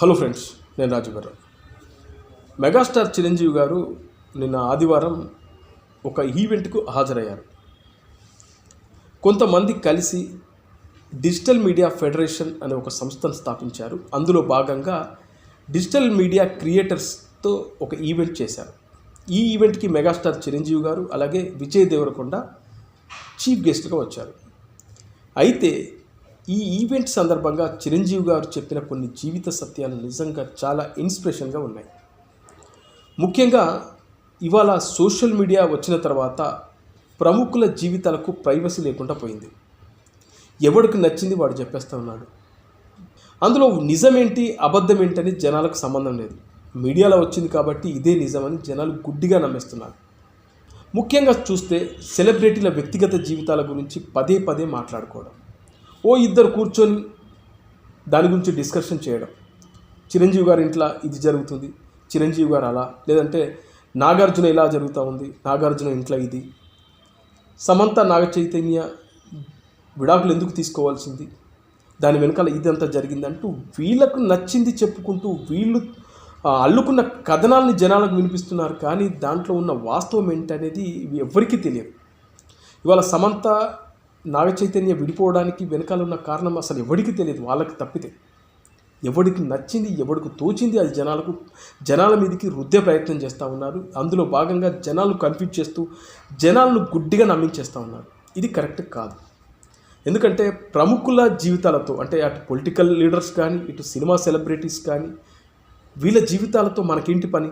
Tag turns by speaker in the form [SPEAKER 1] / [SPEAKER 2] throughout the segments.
[SPEAKER 1] Hello friends నేను రాజుగారు megastar Chiranjeevi గారు నిన్న ఆదివారం ఒక ఈవెంట్కు హాజరయ్యారు. కొంతమంది కలిసి డిజిటల్ మీడియా ఫెడరేషన్ అనే ఒక సంస్థను స్థాపించారు. అందులో భాగంగా డిజిటల్ మీడియా క్రియేటర్స్తో ఒక ఈవెంట్ చేశారు. ఈ ఈవెంట్కి మెగాస్టార్ చిరంజీవి గారు అలాగే విజయ్ దేవరకొండ చీఫ్ గెస్ట్గా వచ్చారు. అయితే ఈ ఈవెంట్ సందర్భంగా చిరంజీవి గారు చెప్పిన కొన్ని జీవిత సత్యాలు నిజంగా చాలా ఇన్స్పిరేషన్గా ఉన్నాయి. ముఖ్యంగా ఇవాళ సోషల్ మీడియా వచ్చిన తర్వాత ప్రముఖుల జీవితాలకు ప్రైవసీ లేకుండా పోయింది. ఎవడికి నచ్చింది వాడు చెప్పేస్తూ ఉన్నాడు. అందులో నిజమేంటి అబద్ధం ఏంటని జనాలకు సంబంధం లేదు. మీడియాలో వచ్చింది కాబట్టి ఇదే నిజమని జనాలు గుడ్డిగా నమ్మేస్తున్నారు. ముఖ్యంగా చూస్తే సెలబ్రిటీల వ్యక్తిగత జీవితాల గురించి పదే పదే మాట్లాడుకోవడం. ఓ ఇద్దరు కూర్చొని దాని గురించి డిస్కషన్ చేయడం. చిరంజీవి గారి ఇంట్లో ఇది జరుగుతుంది చిరంజీవి గారు అలా లేదంటే నాగార్జున ఇలా జరుగుతూ ఉంది నాగార్జున ఇంట్లో ఇది. సమంత నాగ చైతన్య విడాకులు ఎందుకు తీసుకోవాల్సింది? దాని వెనకాల ఇదంతా జరిగిందంటూ వీళ్ళకు నచ్చింది చెప్పుకుంటూ వీళ్ళు అల్లుకున్న కథనాల్ని జనాలకు వినిపిస్తున్నారు కానీ దాంట్లో ఉన్న వాస్తవం ఏంటనేది ఎవరికీ తెలియదు. ఇవాళ సమంత నాగ చైతన్య విడిపోవడానికి వెనకాలన్న కారణం అసలు ఎవడికి తెలియదు వాళ్ళకి తప్పితే. ఎవడికి నచ్చింది ఎవడికి తోచింది అది జనాలకు జనాల మీదకి రుద్దే ప్రయత్నం చేస్తూ ఉన్నారు. అందులో భాగంగా జనాలు కన్ఫ్యూజ్ చేస్తూ జనాలను గుడ్డిగా నమ్మించేస్తూ ఉన్నారు. ఇది కరెక్ట్ కాదు. ఎందుకంటే ప్రముఖుల జీవితాలతో అంటే అటు పొలిటికల్ లీడర్స్ కానీ ఇటు సినిమా సెలబ్రిటీస్ కానీ వీళ్ళ జీవితాలతో మనకేంటి పని?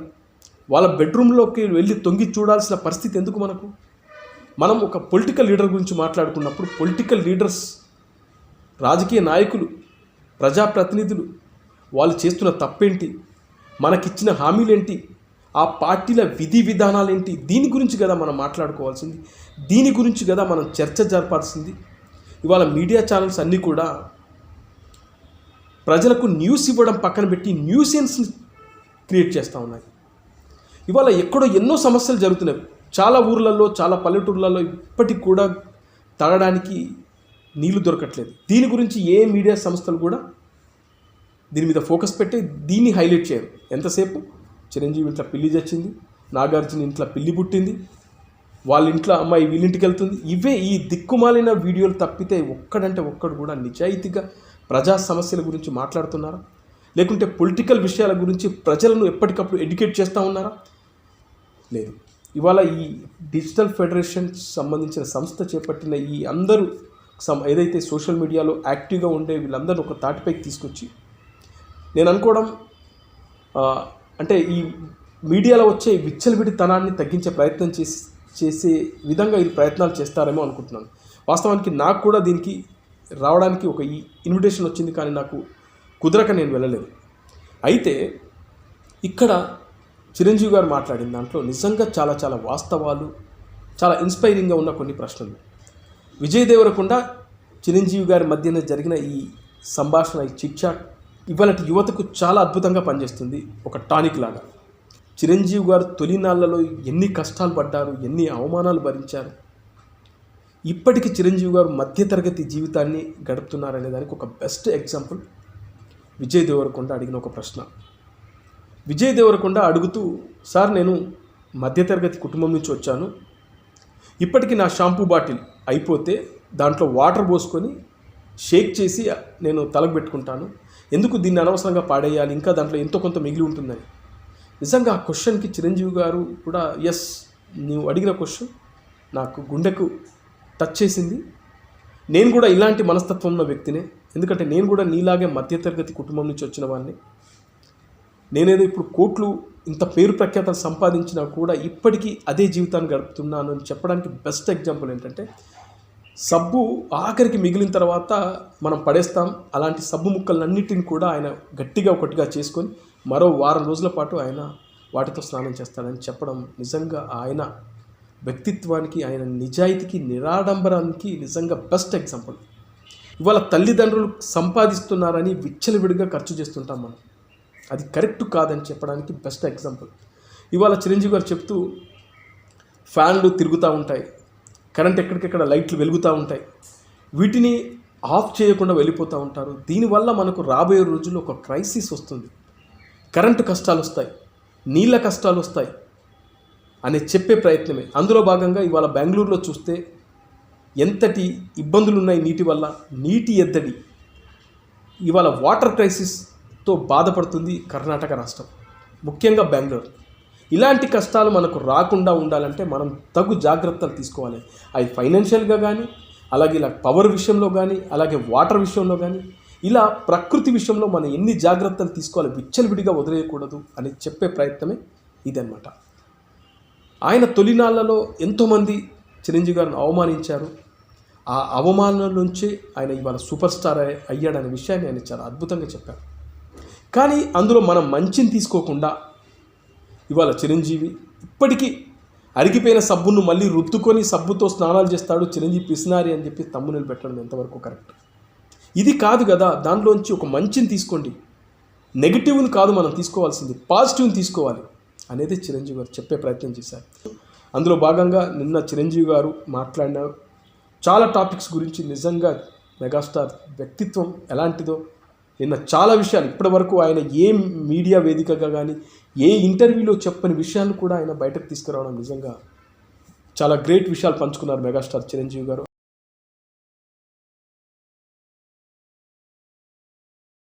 [SPEAKER 1] వాళ్ళ బెడ్రూమ్లోకి వెళ్ళి తొంగి చూడాల్సిన పరిస్థితి ఎందుకు మనకు? మనం ఒక పొలిటికల్ లీడర్ గురించి మాట్లాడుకున్నప్పుడు పొలిటికల్ లీడర్స్ రాజకీయ నాయకులు ప్రజాప్రతినిధులు వాళ్ళు చేస్తున్న తప్పేంటి? మనకిచ్చిన హామీలేంటి? ఆ పార్టీల విధి విధానాలేంటి? దీని గురించి కదా మనం మాట్లాడుకోవాల్సింది. దీని గురించి కదా మనం చర్చ జరపాల్సింది. ఇవాళ మీడియా ఛానల్స్ అన్నీ కూడా ప్రజలకు న్యూస్ ఇవ్వడం పక్కన పెట్టి న్యూసెన్స్ని క్రియేట్ చేస్తూ ఉన్నాయి. ఇవాళ ఎక్కడో ఎన్నో సమస్యలు జరుగుతున్నాయి. చాలా ఊర్లలో చాలా పల్లెటూర్లలో ఇప్పటికి కూడా తాగడానికి నీళ్ళు దొరకట్లేదు. దీని గురించి ఏ మీడియా సంస్థలు కూడా దీని మీద ఫోకస్ పెట్టి దీన్ని హైలైట్ చేయరు. ఎంతసేపు? చిరంజీవి ఇంట్లో పిల్లి చచ్చింది నాగార్జున ఇంట్లో పిల్లి పుట్టింది వాళ్ళ ఇంట్లో అమ్మాయి వీళ్ళింటికి వెళ్తుంది ఇవే ఈ దిక్కుమాలిన వీడియోలు తప్పితే ఒక్కడంటే ఒక్కడు కూడా నిజాయితీగా ప్రజా సమస్యల గురించి మాట్లాడుతున్నారా? లేకుంటే పొలిటికల్ విషయాల గురించి ప్రజలను ఎప్పటికప్పుడు ఎడ్యుకేట్ చేస్తూ ఉన్నారా? లేదు. ఇవాళ ఈ డిజిటల్ ఫెడరేషన్ సంబంధించిన సంస్థ చేపట్టిన ఈ అందరూ సమ్ ఏదైతే సోషల్ మీడియాలో యాక్టివ్గా ఉండే వీళ్ళందరూ ఒక తాటిపైకి తీసుకొచ్చి నేను అనుకోవడం అంటే ఈ మీడియాలో వచ్చే విచ్చలవిడితనాన్ని తగ్గించే ప్రయత్నం చేసి చేసే విధంగా ఇది ప్రయత్నాలు చేస్తారేమో అనుకుంటున్నాను. వాస్తవానికి నాకు కూడా దీనికి రావడానికి ఒక ఈ ఇన్విటేషన్ వచ్చింది కానీ నాకు కుదరక నేను వెళ్ళలేదు. అయితే ఇక్కడ చిరంజీవి గారు మాట్లాడిన దాంట్లో నిజంగా చాలా చాలా వాస్తవాలు చాలా ఇన్స్పైరింగ్గా ఉన్న కొన్ని ప్రశ్నలు. విజయ్ దేవరకొండ చిరంజీవి గారి మధ్యన జరిగిన ఈ సంభాషణ ఈ చిట్చాట్ ఇవాళ యువతకు చాలా అద్భుతంగా పనిచేస్తుంది ఒక టానిక్ లాగా. చిరంజీవి గారు తొలినాళ్ళలో ఎన్ని కష్టాలు పడ్డారు ఎన్ని అవమానాలు భరించారు ఇప్పటికి చిరంజీవి గారు మధ్యతరగతి జీవితాన్ని గడుపుతున్నారనే దానికి ఒక బెస్ట్ ఎగ్జాంపుల్ విజయ్ దేవరకొండ అడిగిన ఒక ప్రశ్న. విజయ్ దేవరకొండ అడుగుతూ సార్ నేను మధ్యతరగతి కుటుంబం నుంచి వచ్చాను. ఇప్పటికి నా షాంపూ బాటిల్ అయిపోతే దాంట్లో వాటర్ పోసుకొని షేక్ చేసి నేను తలకు పెట్టుకుంటాను. ఎందుకు దీన్ని అనవసరంగా పాడేయాలి? ఇంకా దాంట్లో ఎంతో కొంత మిగిలి ఉంటుందని. నిజంగా ఆ క్వశ్చన్కి చిరంజీవి గారు కూడా ఎస్ నీవు అడిగిన క్వశ్చన్ నాకు గుండెకు టచ్ చేసింది. నేను కూడా ఇలాంటి మనస్తత్వం ఉన్న వ్యక్తినే. ఎందుకంటే నేను కూడా నీలాగే మధ్యతరగతి కుటుంబం నుంచి వచ్చిన వాడిని నేనేదో ఇప్పుడు కోట్లు ఇంత పేరు ప్రఖ్యాతలు సంపాదించినా కూడా ఇప్పటికీ అదే జీవితాన్ని గడుపుతున్నాను అని చెప్పడానికి బెస్ట్ ఎగ్జాంపుల్ ఏంటంటే సబ్బు ఆఖరికి మిగిలిన తర్వాత మనం పడేస్తాం. అలాంటి సబ్బు ముక్కలన్నిటిని కూడా ఆయన గట్టిగా ఒకటిగా చేసుకొని మరో వారం రోజుల పాటు ఆయన వాటితో స్నానం చేస్తాడని చెప్పడం నిజంగా ఆయన వ్యక్తిత్వానికి ఆయన నిజాయితీకి నిరాడంబరానికి నిజంగా బెస్ట్ ఎగ్జాంపుల్ ఇవాళ తల్లిదండ్రులు సంపాదిస్తున్నారని విచ్చలవిడిగా ఖర్చు చేస్తుంటాం మనం. అది కరెక్ట్ కాదని చెప్పడానికి బెస్ట్ ఎగ్జాంపుల్ ఇవాళ చిరంజీవి గారు చెప్తూ ఫ్యాన్లు తిరుగుతూ ఉంటాయి కరెంట్ ఎక్కడికెక్కడ లైట్లు వెలుగుతూ ఉంటాయి వీటిని ఆఫ్ చేయకుండా వెళ్ళిపోతూ ఉంటారు. దీనివల్ల మనకు రాబోయే రోజుల్లో ఒక క్రైసిస్ వస్తుంది. కరెంటు కష్టాలు వస్తాయి నీళ్ళ కష్టాలు వస్తాయి అనే చెప్పే ప్రయత్నమే. అందులో భాగంగా ఇవాళ బెంగళూరులో చూస్తే ఎంతటి ఇబ్బందులు ఉన్నాయి నీటి వల్ల నీటి ఎద్దడి. ఇవాళ వాటర్ క్రైసిస్ తో బాధపడుతుంది కర్ణాటక రాష్ట్రం ముఖ్యంగా బెంగళూరు. ఇలాంటి కష్టాలు మనకు రాకుండా ఉండాలంటే మనం తగు జాగ్రత్తలు తీసుకోవాలి. అవి ఫైనాన్షియల్గా కానీ అలాగే ఇలా పవర్ విషయంలో కానీ అలాగే వాటర్ విషయంలో కానీ ఇలా ప్రకృతి విషయంలో మనం ఎన్ని జాగ్రత్తలు తీసుకోవాలి విచ్చలవిడిగా వదిలేయకూడదు అని చెప్పే ప్రయత్నమే ఇదన్నమాట. ఆయన తొలినాళ్ళలో ఎంతోమంది చిరంజీవి గారిని అవమానించారు. ఆ అవమానం నుంచే ఆయన ఇవాళ సూపర్ స్టార్ అయ్యాడనే విషయాన్ని ఆయన చాలా అద్భుతంగా చెప్పారు. కానీ అందులో మనం మంచిని తీసుకోకుండా ఇవాళ చిరంజీవి ఇప్పటికీ అరిగిపోయిన సబ్బును మళ్ళీ రుద్దుకొని సబ్బుతో స్నానాలు చేస్తాడు చిరంజీవి పిసినారి అని చెప్పి తమ్ముని పెట్టడం ఎంతవరకు కరెక్ట్? ఇది కాదు కదా దాంట్లోంచి ఒక మంచిని తీసుకోండి. నెగిటివ్ని కాదు మనం తీసుకోవాల్సింది పాజిటివ్ని తీసుకోవాలి అనేది చిరంజీవి గారు చెప్పే ప్రయత్నం చేశారు. అందులో భాగంగా నిన్న చిరంజీవి గారు మాట్లాడిన చాలా టాపిక్స్ గురించి నిజంగా మెగాస్టార్ వ్యక్తిత్వం ఎలాంటిదో నిన్న చాలా విషయాలు. ఇప్పటి వరకు ఆయన ఏ మీడియా వేదికగా కానీ ఏ ఇంటర్వ్యూలో చెప్పని విషయాలు కూడా ఆయన బయటకు తీసుకురావడం నిజంగా చాలా గ్రేట్ విషయాలు పంచుకున్నారు మెగాస్టార్ చిరంజీవి గారు.